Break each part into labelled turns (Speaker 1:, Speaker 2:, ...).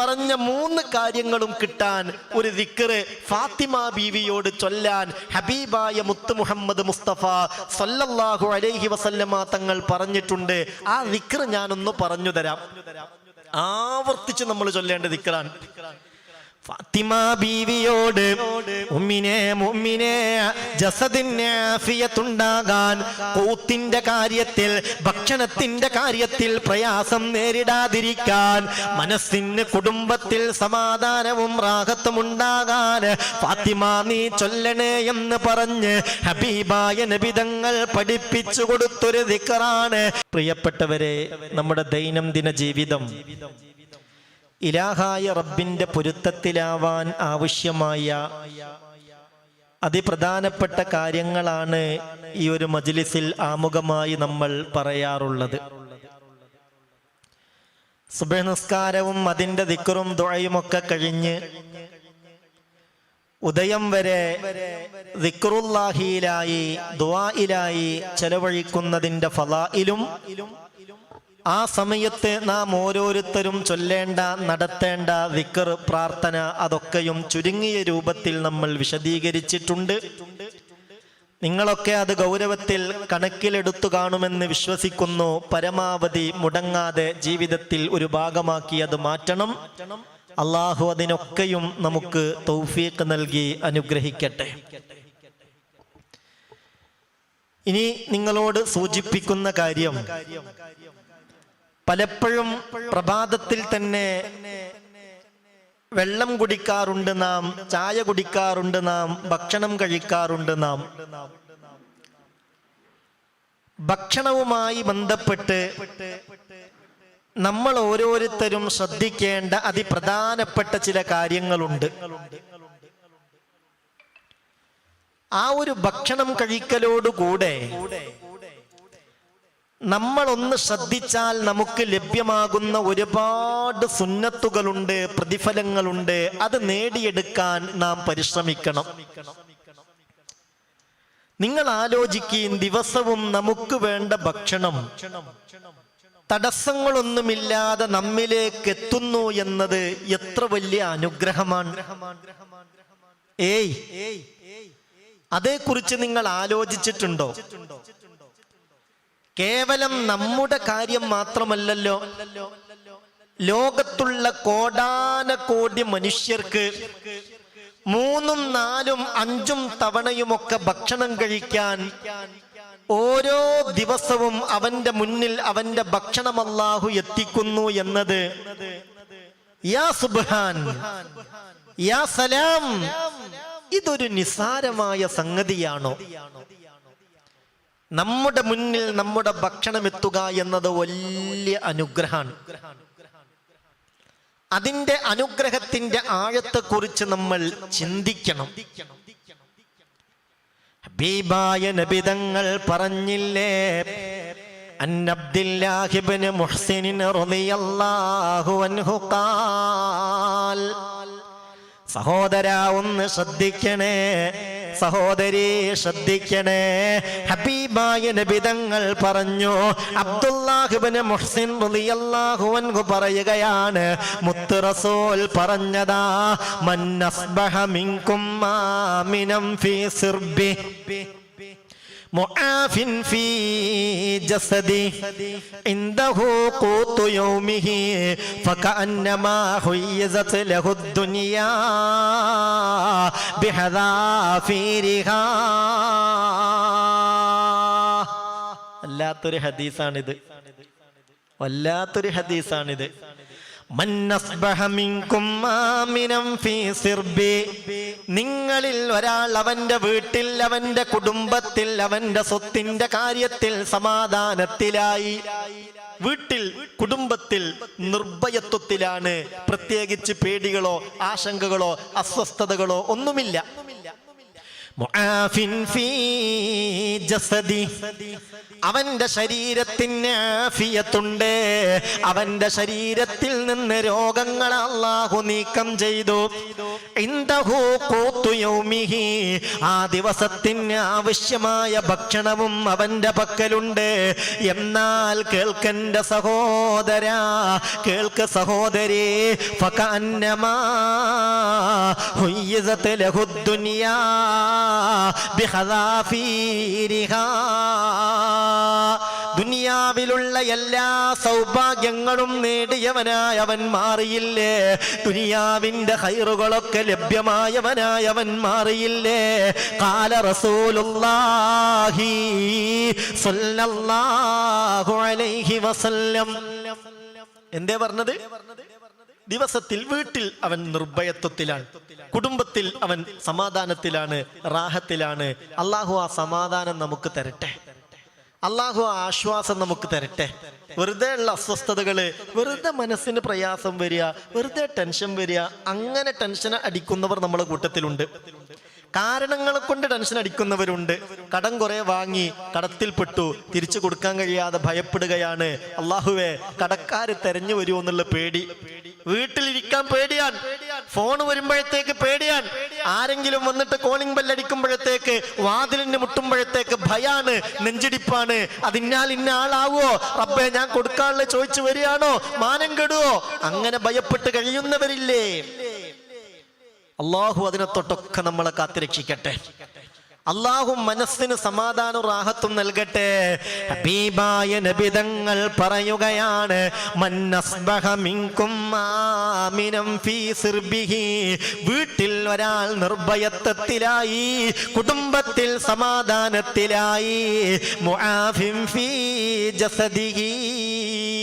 Speaker 1: പറഞ്ഞ മൂന്ന് കാര്യങ്ങളും കിട്ടാൻ ഒരു ദിക്കറ് ഫാത്തിമ ബീവിയോട് ചൊല്ലാൻ ഹബീബായ മുത്ത് മുഹമ്മദ് മുസ്തഫ സല്ലല്ലാഹു അലൈഹി വസല്ലമ തങ്ങൾ പറഞ്ഞിട്ടുണ്ട്. ആ ദിക്കറ് ഞാനൊന്ന് പറഞ്ഞു തരാം. ആവർത്തിച്ച് നമ്മൾ ചൊല്ലേണ്ട ദിക്കറാണ് ഫാത്തിമ ബീവിയോട് ഉമ്മിനെ മുമ്മിനെ ജസദിന് കൂത്തിന്റെ കാര്യത്തിൽ ഭക്ഷണത്തിന്റെ കാര്യത്തിൽ പ്രയാസം നേരിടാതിരിക്കാൻ മനസ്സിന് കുടുംബത്തിൽ സമാധാനവും റാഹത്തും ഉണ്ടാകാൻ ഫാത്തിമ നീ ചൊല്ലണേ എന്ന് പറഞ്ഞ് ഹബീബായ നബിതങ്ങൾ പഠിപ്പിച്ചു കൊടുത്തൊരു ദിക്കറാണ്. പ്രിയപ്പെട്ടവരെ നമ്മുടെ ദൈനംദിന ജീവിതം ഇലാഹായ റബ്ബിന്റെ പൊരുത്തത്തിലാവാൻ ആവശ്യമായ അതിപ്രധാനപ്പെട്ട കാര്യങ്ങളാണ് ഈ ഒരു മജ്ലിസിൽ ആമുഖമായി നമ്മൾ പറയാറുള്ളത്. സുബനസ്കാരവും അതിന്റെ ദിക്കറും ദുഴയുമൊക്കെ കഴിഞ്ഞ് ഉദയം വരെ ദിക്റുല്ലാഹിയിലായി ദുവായിലായി ചെലവഴിക്കുന്നതിന്റെ ഫലായിലും ആ സമയത്ത് നാം ഓരോരുത്തരും ചൊല്ലേണ്ട നടത്തേണ്ട വിക്കർ പ്രാർത്ഥന അതൊക്കെയും ചുരുങ്ങിയ രൂപത്തിൽ നമ്മൾ വിശദീകരിച്ചിട്ടുണ്ട്. നിങ്ങളൊക്കെ അത് ഗൗരവത്തിൽ കണക്കിലെടുത്തു കാണുമെന്ന് വിശ്വസിക്കുന്നു. പരമാവധി മുടങ്ങാതെ ജീവിതത്തിൽ ഒരു ഭാഗമാക്കി അത് മാറ്റണം. അള്ളാഹു അതിനൊക്കെയും നമുക്ക് തൗഫീഖ് നൽകി അനുഗ്രഹിക്കട്ടെ. ഇനി നിങ്ങളോട് സൂചിപ്പിക്കുന്ന കാര്യം പലപ്പോഴും പ്രഭാതത്തിൽ തന്നെ വെള്ളം കുടിക്കാറുണ്ട് നാം ചായ കുടിക്കാറുണ്ട് നാം ഭക്ഷണം കഴിക്കാറുണ്ട് നാം. ഭക്ഷണവുമായി ബന്ധപ്പെട്ട് നമ്മൾ ഓരോരുത്തരും ശ്രദ്ധിക്കേണ്ട അതിപ്രധാനപ്പെട്ട ചില കാര്യങ്ങളുണ്ട്. ആ ഒരു ഭക്ഷണം കഴിക്കലോടുകൂടെ നമ്മൾ ഒന്ന് ശ്രദ്ധിച്ചാൽ നമുക്ക് ലഭ്യമാകുന്ന ഒരുപാട് സുന്നത്തുകളുണ്ട് പ്രതിഫലങ്ങളുണ്ട്. അത് നേടിയെടുക്കാൻ നാം പരിശ്രമിക്കണം. നിങ്ങൾ ആലോചിക്കുകയും ദിവസവും നമുക്ക് വേണ്ട ഭക്ഷണം തടസ്സങ്ങളൊന്നുമില്ലാതെ നമ്മിലേക്ക് എത്തുന്നു എന്നത് എത്ര വലിയ അനുഗ്രഹമാണ്. ഏയ് അതേക്കുറിച്ച് നിങ്ങൾ ആലോചിച്ചിട്ടുണ്ടോ? കേവലം നമ്മുടെ കാര്യം മാത്രമല്ലല്ലോ. ലോകത്തുള്ള കോടാന കോടി മനുഷ്യർക്ക് മൂന്നും നാലും അഞ്ചും തവണയുമൊക്കെ ഭക്ഷണം കഴിക്കാൻ ഓരോ ദിവസവും അവന്റെ മുന്നിൽ അവന്റെ ഭക്ഷണം അല്ലാഹു എത്തിക്കുന്നു എന്നത് യാ യാ സലാം ഇതൊരു നിസാരമായ സംഗതിയാണോ? നമ്മുടെ മുന്നിൽ നമ്മുടെ ഭക്ഷണം എത്തുക എന്നത് വലിയ അനുഗ്രഹമാണ്. അതിന്റെ അനുഗ്രഹത്തിന്റെ ആഴത്തെക്കുറിച്ച് നമ്മൾ ചിന്തിക്കണം. ഹബീബായ നബിതങ്ങൾ പറഞ്ഞില്ലേ? അന്നബ്ദില്ലാഹിബ്നു മുഹ്സിൻ റളിയല്ലാഹു അൻഹു ഖാൽ സഹോദര ഒന്ന് ശ്രദ്ധിക്കണേ സഹോദരി ശ്രദ്ധിക്കണേ. ഹബീബായ നബിതങ്ങൾ പറഞ്ഞു അബ്ദുല്ലാഹിബ്നു മുഹ്സിൻ റളിയല്ലാഹു അൻഹു പറയുകയാണ് മുത്ത് റസൂൽ പറഞ്ഞതാ മൻ ആമിനം ഫീ സിർബി മുആഫിൻ ഫീ ജസദി ഇൻദഹു ഖൂതു യൗമിഹി ഫകഅന്നമാ ഹുയ്യസത് ലഹു ദുനിയാ ബിഹദാഫീരിഹാ. വല്ലാത്തൊരു ഹദീസാണിത്. വല്ലാത്തൊരു ഹദീസാണിത്. നിങ്ങളിൽ ഒരാൾ അവന്റെ വീട്ടിൽ അവന്റെ കുടുംബത്തിൽ അവന്റെ സ്വത്തിന്റെ കാര്യത്തിൽ സമാധാനത്തിലായി. വീട്ടിൽ കുടുംബത്തിൽ നിർഭയത്വത്തിലാണ്. പ്രത്യേകിച്ച് പേടികളോ ആശങ്കകളോ അസ്വസ്ഥതകളോ ഒന്നുമില്ല. അവന്റെ ശരീരത്തിന് ആഫിയത്തുണ്ട്. അവന്റെ ശരീരത്തിൽ നിന്ന് രോഗങ്ങൾ അള്ളാഹു നീക്കം ചെയ്തു. ആ ദിവസത്തിന് ആവശ്യമായ ഭക്ഷണവും അവന്റെ പക്കലുണ്ട്. എന്നാൽ കേൾക്കണ്ട സഹോദര കേൾക്ക സഹോദരി ഫകന്നമാ ഹുയ്യിസത് ലഹു ദുനിയാ. ബിഖദാഫീരിഹാ ദുനിയാവിലുള്ള എല്ലാ സൗഭാഗ്യങ്ങളും നേടിയവനായ അവൻ മാറിയില്ലേ? ദുനിയാവിന്റെ ഹൈറുകളൊക്കെ ലഭ്യമായവനായ അവൻ മാറിയില്ലേ? കാല റസൂലുള്ളാഹി സ്വല്ലല്ലാഹു അലൈഹി വസല്ലം. എന്തേ പറഞ്ഞത്? ദിവസത്തിൽ വീട്ടിൽ അവൻ നിർഭയത്വത്തിലാണ്. കുടുംബത്തിൽ അവൻ സമാധാനത്തിലാണ് റാഹത്തിലാണ്. അള്ളാഹു ആ സമാധാനം നമുക്ക് തരട്ടെ. അള്ളാഹു ആശ്വാസം നമുക്ക് തരട്ടെ. വെറുതെ ഉള്ള അസ്വസ്ഥതകൾ വെറുതെ മനസ്സിന് പ്രയാസം വരിക വെറുതെ ടെൻഷൻ വരിക അങ്ങനെ ടെൻഷൻ അടിക്കുന്നവർ നമ്മളെ കൂട്ടത്തിലുണ്ട്. കാരണങ്ങളെ കൊണ്ട് ടെൻഷൻ അടിക്കുന്നവരുണ്ട്. കടം കുറെ വാങ്ങി കടത്തിൽപ്പെട്ടു തിരിച്ചു കൊടുക്കാൻ കഴിയാതെ ഭയപ്പെടുകയാണ്. അള്ളാഹുവെ കടക്കാര് തെരഞ്ഞു വരുമോ എന്നുള്ള പേടി. വീട്ടിലിരിക്കാൻ പേടിയാൻ ഫോൺ വരുമ്പോഴത്തേക്ക് പേടിയാൻ ആരെങ്കിലും വന്നിട്ട് കോളിംഗ് ബെല്ലടിക്കുമ്പോഴത്തേക്ക് വാതിലിന് മുട്ടുമ്പോഴത്തേക്ക് ഭയാണ് നെഞ്ചിടിപ്പാണ്. അതിന്നാൽ ഇന്ന ആളാവോ? റബ്ബെ ഞാൻ കൊടുക്കാനുള്ള ചോദിച്ചു വരികയാണോ? മാനം കെടുവോ? അങ്ങനെ ഭയപ്പെട്ട് കഴിയുന്നവരില്ലേ? അള്ളാഹു അതിനെ തൊട്ടൊക്കെ നമ്മളെ കാത്തുരക്ഷിക്കട്ടെ. അള്ളാഹു മനസ്സിന് സമാധാനവും റാഹത്തും നൽകട്ടെ. ഹബീബായ നബിതങ്ങൾ പറയുകയാണ് വീട്ടിൽ ഒരാൾ നിർഭയത്വത്തിലായി കുടുംബത്തിൽ സമാധാനത്തിലായി. മുആഫിം ഫീ ജസദിഹി.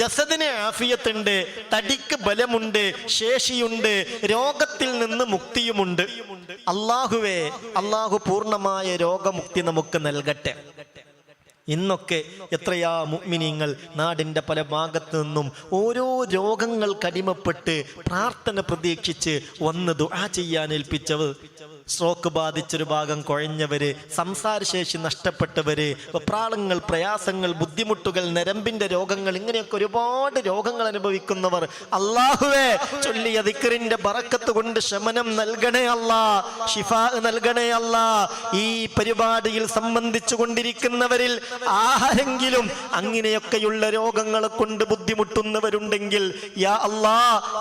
Speaker 1: ജസദിന് ആഫിയത്തുണ്ട് തടിക്ക് ബലമുണ്ട് ശേഷിയുണ്ട് രോഗത്തിൽ നിന്ന് മുക്തിയുമുണ്ട്. അള്ളാഹുവേ അള്ളാഹു പൂർണമായ രോഗമുക്തി നമുക്ക് നൽകട്ടെ. ഇന്നൊക്കെ എത്രയാ മുഗ്മിനിങ്ങൾ നാടിന്റെ പല ഭാഗത്തു നിന്നും ഓരോ രോഗങ്ങൾ കടിമപ്പെട്ട് പ്രാർത്ഥന പ്രതീക്ഷിച്ച് വന്ന് ദുആ ചെയ്യാൻ ഏൽപ്പിച്ചവർ സ്ട്രോക്ക് ബാധിച്ചൊരു ഭാഗം കുഴഞ്ഞവര് സംസാരശേഷി നഷ്ടപ്പെട്ടവര് വെപ്രാളങ്ങൾ പ്രയാസങ്ങൾ ബുദ്ധിമുട്ടുകൾ നരമ്പിന്റെ രോഗങ്ങൾ ഇങ്ങനെയൊക്കെ ഒരുപാട് രോഗങ്ങൾ അനുഭവിക്കുന്നവർ. അള്ളാഹുവേ ചൊല്ലിയ ദിക്കറിന്റെ ബറക്കത്ത് കൊണ്ട് ശമനം നൽകണേ അല്ല ഷിഫാ നൽകണേ അല്ല. ഈ പരിപാടിയിൽ സംബന്ധിച്ചു കൊണ്ടിരിക്കുന്നവരിൽ ആരെങ്കിലും അങ്ങനെയൊക്കെയുള്ള രോഗങ്ങളെ കൊണ്ട് ബുദ്ധിമുട്ടുന്നവരുണ്ടെങ്കിൽ യാ അല്ലാ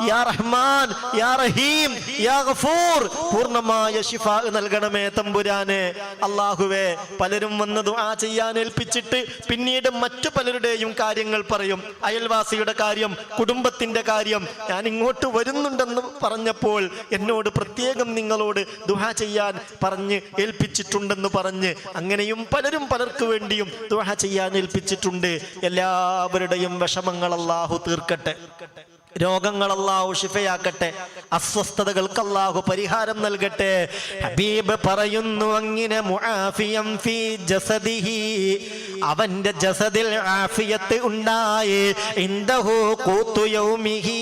Speaker 1: യാ റഹ്മാൻ യാ റഹീം യാ ഗഫൂർ പൂർണമായ ഷിഫ നൽകണമേ തമ്പുരാനെ. അള്ളാഹുവേ പലരും വന്നത് ആ ചെയ്യാൻ ഏൽപ്പിച്ചിട്ട് പിന്നീട് മറ്റു പലരുടെയും കാര്യങ്ങൾ പറയും. അയൽവാസിയുടെ കാര്യം കുടുംബത്തിന്റെ കാര്യം ഞാൻ ഇങ്ങോട്ട് വരുന്നുണ്ടെന്ന് പറഞ്ഞപ്പോൾ എന്നോട് പ്രത്യേകം നിങ്ങളോട് ദുഹ ചെയ്യാൻ പറഞ്ഞ് ഏൽപ്പിച്ചിട്ടുണ്ടെന്ന് പറഞ്ഞ് അങ്ങനെയും പലരും പലർക്ക് വേണ്ടിയും ദുഹ ചെയ്യാൻ ഏൽപ്പിച്ചിട്ടുണ്ട്. എല്ലാവരുടെയും വിഷമങ്ങൾ അല്ലാഹു തീർക്കട്ടെ. രോഗങ്ങൾ അള്ളാഹു ഷിഫയാക്കട്ടെ അസ്വസ്ഥതകൾക്ക് അള്ളാഹു പരിഹാരം നൽകട്ടെ. ഹബീബ് പറയുന്നു അങ്ങനെ മുആഫിയം ഫീ ജസദിഹി. അവന്റെ ജസദിൽ ആഫിയത്ത് ഉണ്ടായി. ഇൻദഹു ഖൂത്തു യൗമിഹി.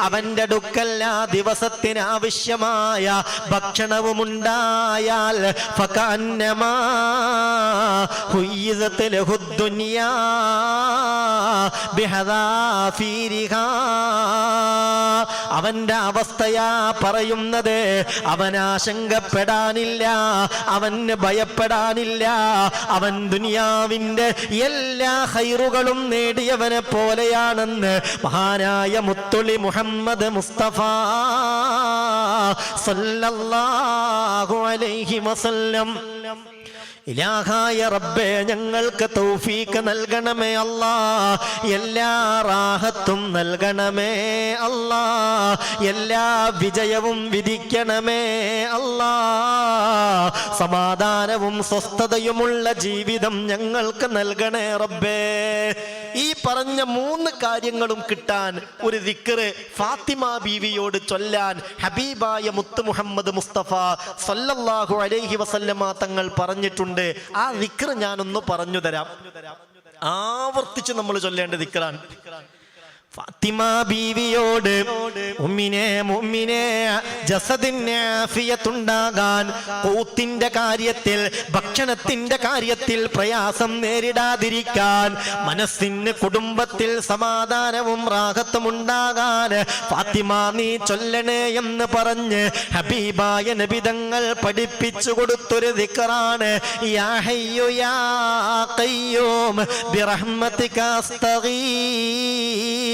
Speaker 1: അവന്റെ അടുക്കൽ ആ ദിവസത്തിന് ആവശ്യമായ ഭക്ഷണവും ഉണ്ടായാൽ അവന്റെ അവസ്ഥയാ പറയുന്നത് അവൻ ആശങ്കപ്പെടാനില്ല അവന് ഭയപ്പെടാനില്ല. അവൻ ദുനിയാവിന്റെ എല്ലാ ഹൈറുകളും നേടിയവനെ പോലെയാണെന്ന് മഹാനായ മുത്തുളി മുഹമ്മദ് മുസ്തഫ സല്ലല്ലാഹു അലൈഹി വസല്ലം. ഇലാഹായ റബ്ബേ ഞങ്ങൾക്ക് തൗഫീക്ക് നൽകണമേ അല്ലാ. എല്ലാ റാഹത്തും നൽകണമേ അല്ലാ. എല്ലാ വിജയവും വിധിക്കണമേ അല്ലാ. സമാധാനവും സ്വസ്ഥതയുമുള്ള ജീവിതം ഞങ്ങൾക്ക് നൽകണേ റബ്ബേ. ഈ പറഞ്ഞ മൂന്ന് കാര്യങ്ങളും കിട്ടാൻ ഒരു ദിക്കറ് ഫാത്തിമ ബീവിയോട് ചൊല്ലാൻ ഹബീബായ മുത്ത് മുഹമ്മദ് മുസ്തഫ സല്ലല്ലാഹു അലൈഹി വസല്ലമ തങ്ങൾ പറഞ്ഞിട്ടുണ്ട്. ആ ദിക്കറ് ഞാനൊന്ന് പറഞ്ഞു തരാം. ആവർത്തിച്ച് നമ്മൾ ചൊല്ലേണ്ട ദിക്കറാണ് ഫാത്തിമ ബീവിയോട് ഉമ്മിനെ മുമ്മിനെ ജസദിന് ആഫിയത്തുണ്ടാകാൻ കൂത്തിന്റെ കാര്യത്തിൽ ഭക്ഷണത്തിന്റെ കാര്യത്തിൽ പ്രയാസം നേരിടാതിരിക്കാൻ മനസ്സിന് കുടുംബത്തിൽ സമാധാനവും റാഹത്തും ഉണ്ടാകാൻ ഫാത്തിമ നീ ചൊല്ലണേ എന്ന് പറഞ്ഞ് ഹബീബായ നബിതങ്ങൾ പഠിപ്പിച്ചു കൊടുത്തൊരു ദിക്കറാണ്. യാ ഹയ്യോ യാ ഖയ്യൂം ബിറഹ്മതിക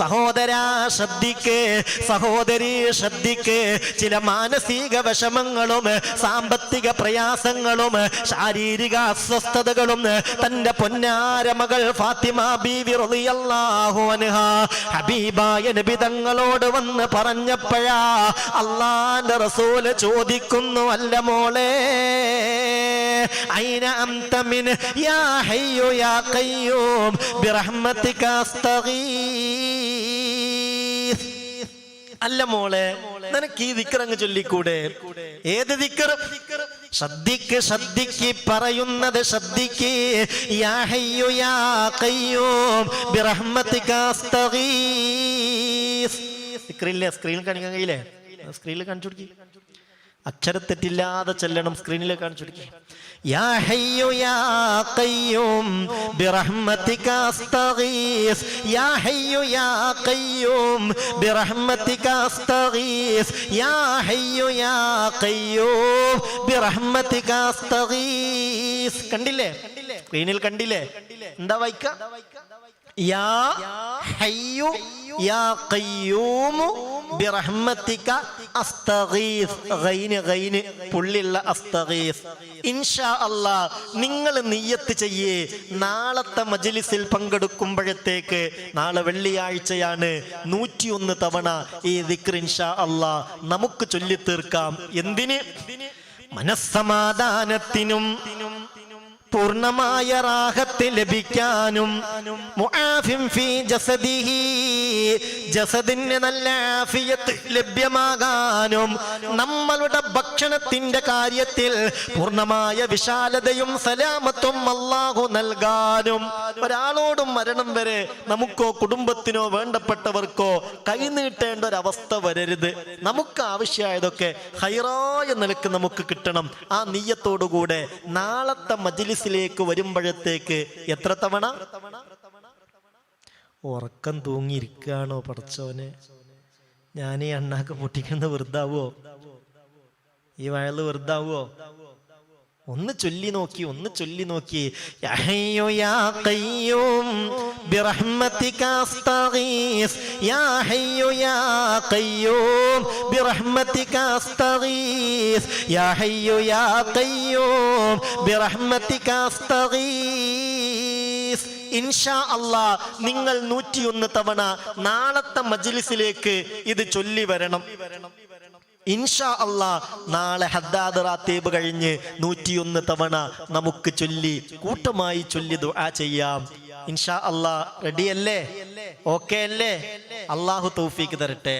Speaker 1: സഹോദരാ ശ്രദ്ധിക്ക് സഹോദരി ശ്രദ്ധിക്ക് ചില മാനസിക വിഷമങ്ങളും സാമ്പത്തിക പ്രയാസങ്ങളും ശാരീരിക അസ്വസ്ഥതകളും തന്റെ പൊന്നാര മകൾ ഫാത്തിമ ബീവി റളിയല്ലാഹു അൻഹ ഹബീബായ നബി തങ്ങളോട് വന്ന് പറഞ്ഞപ്പോഴാ അള്ളാന്റെ റസൂല് ചോദിക്കുന്നു അല്ല മോളെ أين أنت من يا حي يا قيوم برحمتك أستغيث അല്ല മോളെ നിനക്ക് ഈ ദിക്കറങ്ങ് ചൊല്ലിക്കൂടെ? ഏത് ദിക്കർ ശ്രദ്ധിക്ക് ശ്രദ്ധിക്ക് പറയുന്നത് ശ്രദ്ധിക്ക് യാ സ്ക്രീനിൽ കാണിക്കാൻ കഴിയില്ലേ? സ്ക്രീനിൽ കാണിച്ചു കൊടുക്കി. അക്ഷരത്തെറ്റില്ലാതെ ചെല്ലണം. സ്ക്രീനിൽ കാണിച്ചു കൊടുക്കി. യാ ഹയ്യു യാ ഖയ്യൂം ബിറഹ്മതിക അസ്തഗീസ്. യാ ഹയ്യു യാ ഖയ്യൂം ബിറഹ്മതിക അസ്തഗീസ്. യാ ഹയ്യു യാ ഖയ്യൂം ബിറഹ്മതിക അസ്തഗീസ്. കണ്ടില്ലേ? സ്ക്രീനിൽ കണ്ടില്ലേ? എന്താ വായിക്ക? യാ حي يا قيوم برحمتك ഇൻഷാ നിങ്ങൾ നീയത്ത് ചെയ്യേ. നാളത്തെ മജ്ലിസിൽ പങ്കെടുക്കുമ്പോഴത്തേക്ക് നാളെ വെള്ളിയാഴ്ചയാണ് നൂറ്റിയൊന്ന് തവണ ഈ ദിക്ർ ഇൻഷാ അല്ലാ. നമുക്ക് ചൊല്ലിത്തീർക്കാം. എന്തിന്? മനസ്സമാധാനത്തിനും പൂർണമായ റാഹത്ത് ലഭിക്കാനും ജസദിന് നല്ല ആഫിയത്ത് ലഭ്യമാകാനും നമ്മളുടെ ഭക്ഷണത്തിന്റെ കാര്യത്തിൽ പൂർണമായ വിശാലതയും സലാമത്തും അള്ളാഹു നൽകാനും ഒരാളോടും മരണം വരെ നമുക്കോ കുടുംബത്തിനോ വേണ്ടപ്പെട്ടവർക്കോ കൈനീട്ടേണ്ട ഒരവസ്ഥ വരരുത്. നമുക്ക് ആവശ്യമായതൊക്കെ ഹൈറായ നിലയ്ക്ക് നമുക്ക് കിട്ടണം. ആ നീയത്തോടുകൂടെ നാളത്തെ മജ്ലിസിലേക്ക് വരുമ്പോഴത്തേക്ക് എത്ര തവണ? ഉറക്കം തൂങ്ങിയിരിക്കുകയാണോ പടച്ചോനെ ഞാൻ ഈ അണ്ണാക്ക് പൊട്ടിക്കുന്നത് വൃദ്ധാവോ ഈ വയൽ വെറുതാവോ ഒന്ന് ചൊല്ലി നോക്കി ഒന്ന് ചൊല്ലി നോക്കി. യാ ബിറഹ്മതിക യാ ബിറഹ്മതിക യാ ബിറഹ്മതിക ഇൻഷാ നിങ്ങൾ നൂറ്റിയൊന്ന് തവണ നാളത്തെ മജ്ലിസിലേക്ക് ഇത് ചൊല്ലി വരണം. ഇൻഷാ അള്ളാ നാളെ ഹദ്ദാദ് റാത്തേബ് കഴിഞ്ഞ് നൂറ്റിയൊന്ന് തവണ നമുക്ക് ചൊല്ലി കൂട്ടമായി ചൊല്ലി ദുആ ചെയ്യാം. ഇൻഷാ അള്ളാ റെഡിയല്ലേ ഓക്കെ അല്ലേ? അള്ളാഹു തൗഫീക്ക് തരട്ടെ.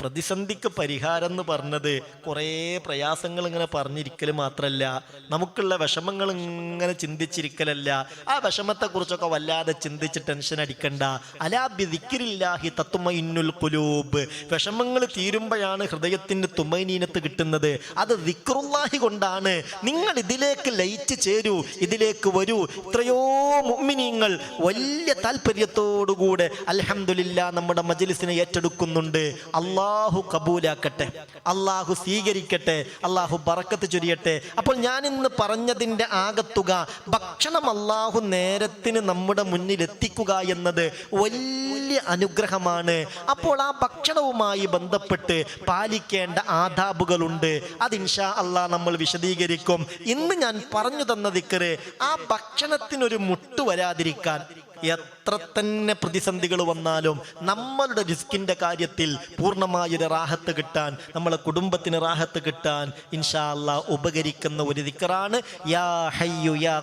Speaker 1: പ്രതിസന്ധിക്ക് പരിഹാരം എന്ന് പറഞ്ഞത് കുറേ പ്രയാസങ്ങൾ ഇങ്ങനെ പറഞ്ഞിരിക്കൽ മാത്രമല്ല നമുക്കുള്ള വിഷമങ്ങൾ ഇങ്ങനെ ചിന്തിച്ചിരിക്കലല്ല. ആ വിഷമത്തെ കുറിച്ചൊക്കെ വല്ലാതെ ചിന്തിച്ച് ടെൻഷൻ അടിക്കണ്ട. അലാബിദിക്കില്ലാഹി തത്തുമ ഇന്നുൽ കുലൂബ് വിഷമങ്ങൾ തീരുമ്പോഴാണ് ഹൃദയത്തിന് തുമൈനീനത്ത് കിട്ടുന്നത്. അത് ദിക്റുല്ലാഹി കൊണ്ടാണ്. നിങ്ങൾ ഇതിലേക്ക് ലയിച്ച് ചേരൂ ഇതിലേക്ക് വരൂ. ഇത്രയോ മുഅ്മിനീങ്ങൾ വലിയ താല്പര്യത്തോടുകൂടെ അൽഹംദുലില്ലാ നമ്മുടെ മജ്ലിസിനെ ഏറ്റെടുക്കുന്നുണ്ട്. അള്ളാഹു കബൂലാക്കട്ടെ. അള്ളാഹു സ്വീകരിക്കട്ടെ. അള്ളാഹു ബറക്കത്ത് ചൊരിയട്ടെ. അപ്പോൾ ഞാൻ ഇന്ന് പറഞ്ഞതിന്റെ ആകത്തുക ഭക്ഷണം അള്ളാഹു നേരത്തിന് നമ്മുടെ മുന്നിൽ എത്തിക്കുക എന്നത് വലിയ അനുഗ്രഹമാണ്. അപ്പോൾ ആ ഭക്ഷണവുമായി ബന്ധപ്പെട്ട് പാലിക്കേണ്ട ആദാബുകളുണ്ട്. ഇൻഷാ അള്ളാഹ് നമ്മൾ വിശദീകരിക്കും. ഇന്ന് ഞാൻ പറഞ്ഞു തന്ന ദിക്കറ് ആ ഭക്ഷണത്തിനൊരു മുട്ട് വരാതിരിക്കാൻ എത്ര തന്നെ പ്രതിസന്ധികൾ വന്നാലും നമ്മളുടെ റിസ്കിന്റെ കാര്യത്തിൽ പൂർണമായൊരു റാഹത്ത് കിട്ടാൻ നമ്മളെ കുടുംബത്തിന് റാഹത്ത് കിട്ടാൻ ഇൻഷാ അല്ലാ ഉപകരിക്കുന്ന ഒരു ദിക്കറാണ്. യാ ഹയ്യു യാ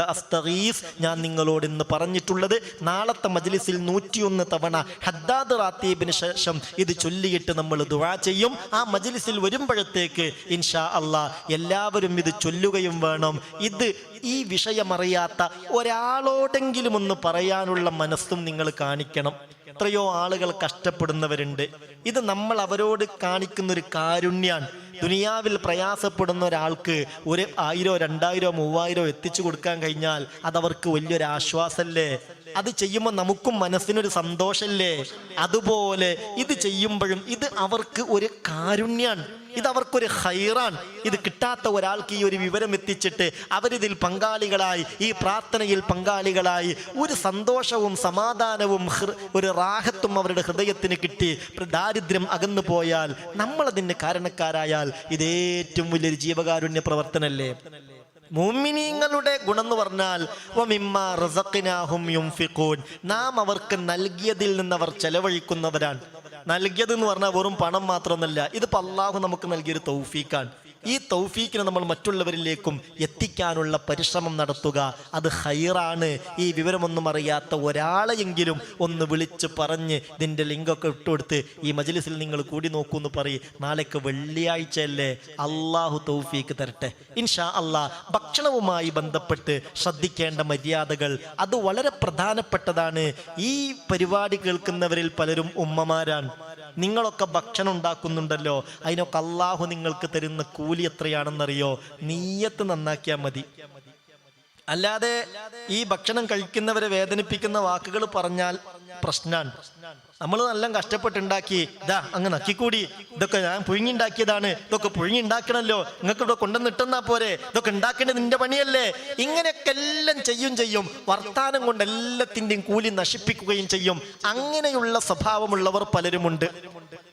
Speaker 1: അസ്തഗീസ്. ഞാൻ നിങ്ങളോട് ഇന്ന് പറഞ്ഞിട്ടുള്ളത് നാളത്തെ മജ്ലിസിൽ നൂറ്റിയൊന്ന് തവണ ഹദ്ദാദ് റാത്തീബിന് ശേഷം ഇത് ചൊല്ലിയിട്ട് നമ്മൾ ദുവാ ചെയ്യും. ആ മജ്ലിസിൽ വരുമ്പോഴത്തേക്ക് ഇൻഷാ അല്ലാ എല്ലാവരും ഇത് ചൊല്ലുകയും വേണം. ഇത് ഈ വിഷയമറിയാത്ത ഒരാളോടെങ്കിലും ഒന്ന് പറയാനുള്ള മനസ്സും നിങ്ങൾ കാണിക്കണം. എത്രയോ ആളുകൾ കഷ്ടപ്പെടുന്നവരുണ്ട്. ഇത് നമ്മൾ അവരോട് കാണിക്കുന്ന ഒരു കാരുണ്യാണ്. ദുനിയാവിൽ പ്രയാസപ്പെടുന്ന ഒരാൾക്ക് ഒരു ആയിരോ രണ്ടായിരോ മൂവായിരോ എത്തിച്ചു കൊടുക്കാൻ കഴിഞ്ഞാൽ അതവർക്ക് വലിയൊരു ആശ്വാസമല്ലേ? അത് ചെയ്യുമ്പോൾ നമുക്കും മനസ്സിനൊരു സന്തോഷമല്ലേ അതുപോലെ ഇത് ചെയ്യുമ്പോഴും ഇത് അവർക്ക് ഒരു കാരുണ്യാണ്. ഇത് അവർക്കൊരു ഹൈറാൻ ഇത് കിട്ടാത്ത ഒരാൾക്ക് ഈ ഒരു വിവരം എത്തിച്ചിട്ട് അവരിതിൽ പങ്കാളികളായി ഈ പ്രാർത്ഥനയിൽ പങ്കാളികളായി ഒരു സന്തോഷവും സമാധാനവും ഒരു റാഹത്തും അവരുടെ ഹൃദയത്തിന് കിട്ടി. ദാരിദ്ര്യം അകന്നു പോയാൽ നമ്മളതിന് കാരണക്കാരായാൽ ഇത് ഏറ്റവും വലിയൊരു ജീവകാരുണ്യ പ്രവർത്തനല്ലേ മുഅ്മിനീങ്ങളുടെ ഗുണം എന്ന് പറഞ്ഞാൽ നാം അവർക്ക് നൽകിയതിൽ നിന്ന് അവർ ചെലവഴിക്കുന്നവരാണ്. നൽകിയത് എന്ന് പറഞ്ഞാൽ വെറും പണം മാത്രമൊന്നല്ല ഇത് അള്ളാഹു നമുക്ക് നൽകിയൊരു തൗഫീഖാണ്. ഈ തൗഫീക്കിനെ നമ്മൾ മറ്റുള്ളവരിലേക്കും എത്തിക്കാനുള്ള പരിശ്രമം നടത്തുക. അത് ഹൈറാണ് ഈ വിവരമൊന്നും അറിയാത്ത ഒരാളെയെങ്കിലും ഒന്ന് വിളിച്ച് പറഞ്ഞ് ഇതിന്റെ ലിങ്കൊക്കെ ഇട്ടുകൊടുത്ത് ഈ മജ്ലിസിൽ നിങ്ങൾ കൂടി നോക്കൂ എന്ന് പറയും. നാളേക്ക് വെള്ളിയാഴ്ചയല്ലേ. അള്ളാഹു തൗഫീക്ക് തരട്ടെ. ഇൻഷാ അള്ളാഹ് ഭക്ഷണവുമായി ബന്ധപ്പെട്ട് ശ്രദ്ധിക്കേണ്ട മര്യാദകൾ അത് വളരെ പ്രധാനപ്പെട്ടതാണ്. ഈ പരിപാടി കേൾക്കുന്നവരിൽ പലരും ഉമ്മമാരാണ്. നിങ്ങളൊക്കെ ഭക്ഷണം ഉണ്ടാക്കുന്നുണ്ടല്ലോ അതിനൊക്കെ അള്ളാഹു നിങ്ങൾക്ക് തരുന്ന കൂലി എത്രയാണെന്നറിയോ? നീയത്ത് നന്നാക്കിയാൽ മതി. അല്ലാതെ ഈ ഭക്ഷണം കഴിക്കുന്നവരെ വേദനിപ്പിക്കുന്ന വാക്കുകൾ പറഞ്ഞാൽ പ്രശ്നമാണ് നമ്മൾ നല്ല കഷ്ടപ്പെട്ടുണ്ടാക്കി ഇതാ അങ്ങ് നക്കിക്കൂടി. ഇതൊക്കെ ഞാൻ പുഴുങ്ങിണ്ടാക്കിയതാണ്. ഇതൊക്കെ പുഴുങ്ങിണ്ടാക്കണല്ലോ. നിങ്ങൾക്ക് ഇവിടെ കൊണ്ടുവന്നിട്ടെന്നാ പോരെ? ഇതൊക്കെ ഉണ്ടാക്കേണ്ടത് നിന്റെ പണിയല്ലേ? ഇങ്ങനെയൊക്കെ എല്ലാം ചെയ്യും ചെയ്യും വർത്താനം കൊണ്ട് എല്ലാത്തിന്റെയും കൂലി നശിപ്പിക്കുകയും ചെയ്യും. അങ്ങനെയുള്ള സ്വഭാവമുള്ളവർ പലരുമുണ്ട്.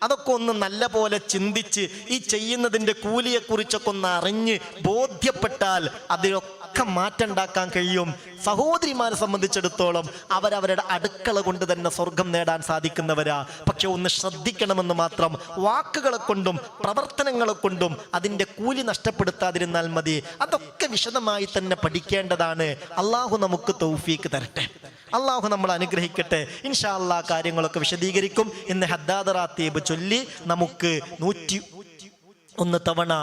Speaker 1: അതൊക്കെ ഒന്ന് നല്ല പോലെ ചിന്തിച്ച് ഈ ചെയ്യുന്നതിന്റെ കൂലിയെ കുറിച്ചൊക്കെ ഒന്ന് അറിഞ്ഞ് ബോധ്യപ്പെട്ടാൽ അതിലൊക്കെ മാറ്റം ഉണ്ടാക്കാൻ കഴിയും. സഹോദരിമാരെ സംബന്ധിച്ചിടത്തോളം അവരവരുടെ അടുക്കള കൊണ്ട് തന്നെ സ്വർഗം നേടാൻ സാധിക്കുന്നവരാ. പക്ഷെ ഒന്ന് ശ്രദ്ധിക്കണമെന്ന് മാത്രം വാക്കുകളെ കൊണ്ടും പ്രവർത്തനങ്ങളെ കൊണ്ടും അതിന്റെ കൂലി നഷ്ടപ്പെടുത്താതിരുന്നാൽ മതി. അതൊക്കെ വിശദമായി തന്നെ പഠിക്കേണ്ടതാണ്. അള്ളാഹു നമുക്ക് തൗഫീക്ക് തരട്ടെ. അള്ളാഹു നമ്മൾ അനുഗ്രഹിക്കട്ടെ. ഇൻഷാ അല്ലാ കാര്യങ്ങളൊക്കെ വിശദീകരിക്കും. ഇന്ന് ഹദ്ദാദറാത്തീബ് ചൊല്ലി നമുക്ക് നൂറ്റി ഒന്ന് തവണ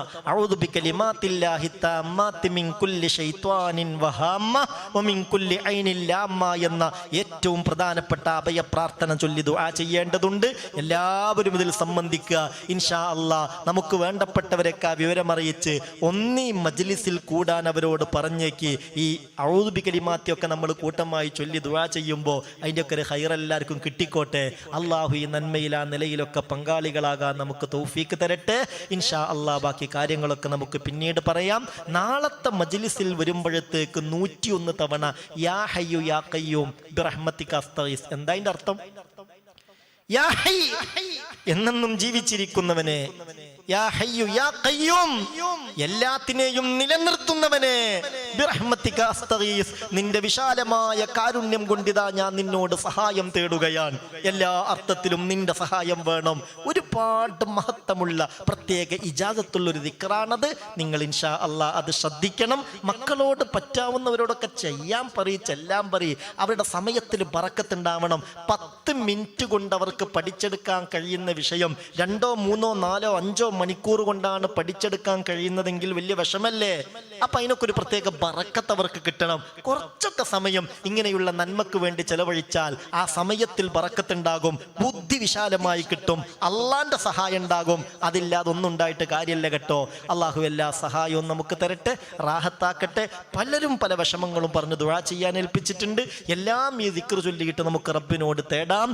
Speaker 1: എന്ന ഏറ്റവും പ്രധാനപ്പെട്ട അഭയ പ്രാർത്ഥന ചൊല്ലി ദുആ ചെയ്യേണ്ടതുണ്ട്. എല്ലാവരും ഇതിൽ സംബന്ധിക്കുക. ഇൻഷാ അല്ലാ നമുക്ക് വേണ്ടപ്പെട്ടവരൊക്കെ വിവരമറിയിച്ച് ഒന്നീ മജ്ലിസിൽ കൂടാൻ അവരോട് പറഞ്ഞേക്ക്. ഈ അഴുതുബി കലിമാത്തിയൊക്കെ നമ്മൾ കൂട്ടമായി ചൊല്ലി ദുആ ചെയ്യുമ്പോൾ അതിന്റെയൊക്കെ ഒരു ഹൈറെല്ലാവർക്കും കിട്ടിക്കോട്ടെ. അള്ളാഹു ഈ നന്മയിൽ ആ നിലയിലൊക്കെ പങ്കാളികളാകാൻ നമുക്ക് തൗഫീക്ക് തരട്ടെ. ഇൻഷാ അള്ളാ ബാക്കി കാര്യങ്ങളൊക്കെ നമുക്ക് പിന്നീട് പറയാം. നാളത്തെ മജ്ലിസിൽ വരുമ്പോഴത്തേക്ക് നൂറ്റിയൊന്ന് തവണ യാ ഹയ്യു യാ കയ്യൂം ബിറഹ്മത്തിക അസ്തഗീസ്. എന്താ അതിന്റെ അർത്ഥം? എന്നെന്നും ജീവിച്ചിരിക്കുന്നവനെ എല്ലാത്തിനെയും നിലനിർത്തുന്നവനെ. നിന്റെ വിശാലമായ കാരുണ്യം കൊണ്ടിതാ ഞാൻ നിന്നോട് സഹായം തേടുകയാണ്. എല്ലാ അർത്ഥത്തിലും നിന്റെ സഹായം വേണം. ഒരുപാട് മഹത്വമുള്ള പ്രത്യേക ഇജാസത്തുള്ള ഒരു ദിക്കറാണത് നിങ്ങൾ ഇൻഷാ അള്ളാ അത് ശ്രദ്ധിക്കണം. മക്കളോട് പറ്റാവുന്നവരോടൊക്കെ ചെയ്യാൻ പറയും ചെല്ലാൻ പറയും. അവരുടെ സമയത്തിൽ പറക്കത്തുണ്ടാവണം പത്ത് മിനിറ്റ് കൊണ്ട് അവർക്ക് പഠിച്ചെടുക്കാൻ കഴിയുന്ന വിഷയം രണ്ടോ മൂന്നോ നാലോ അഞ്ചോ മണിക്കൂർ കൊണ്ടാണ് പഠിച്ചെടുക്കാൻ കഴിയുന്നതെങ്കിൽ വലിയ വിഷമല്ലേ? അപ്പൊ അതിനൊക്കെ ഒരു പ്രത്യേക ബറക്കത്ത് അവർക്ക് കിട്ടണം. കുറച്ചൊക്കെ സമയം ഇങ്ങനെയുള്ള നന്മക്ക് വേണ്ടി ചെലവഴിച്ചാൽ ആ സമയത്തിൽ ബറക്കത്തുണ്ടാകും ബുദ്ധി വിശാലമായി കിട്ടും അള്ളാന്റെ സഹായം ഉണ്ടാകും. അതില്ലാതെ ഒന്നും ഉണ്ടായിട്ട് കാര്യമല്ല കേട്ടോ. അള്ളാഹു എല്ലാ സഹായവും നമുക്ക് തരട്ടെ റാഹത്താക്കട്ടെ. പലരും പല വിഷമങ്ങളും പറഞ്ഞ് ദുഴ ചെയ്യാൻ ഏൽപ്പിച്ചിട്ടുണ്ട്. എല്ലാം ഈ ദിക്ർ ചൊല്ലിയിട്ട് നമുക്ക് റബ്ബിനോട് തേടാം.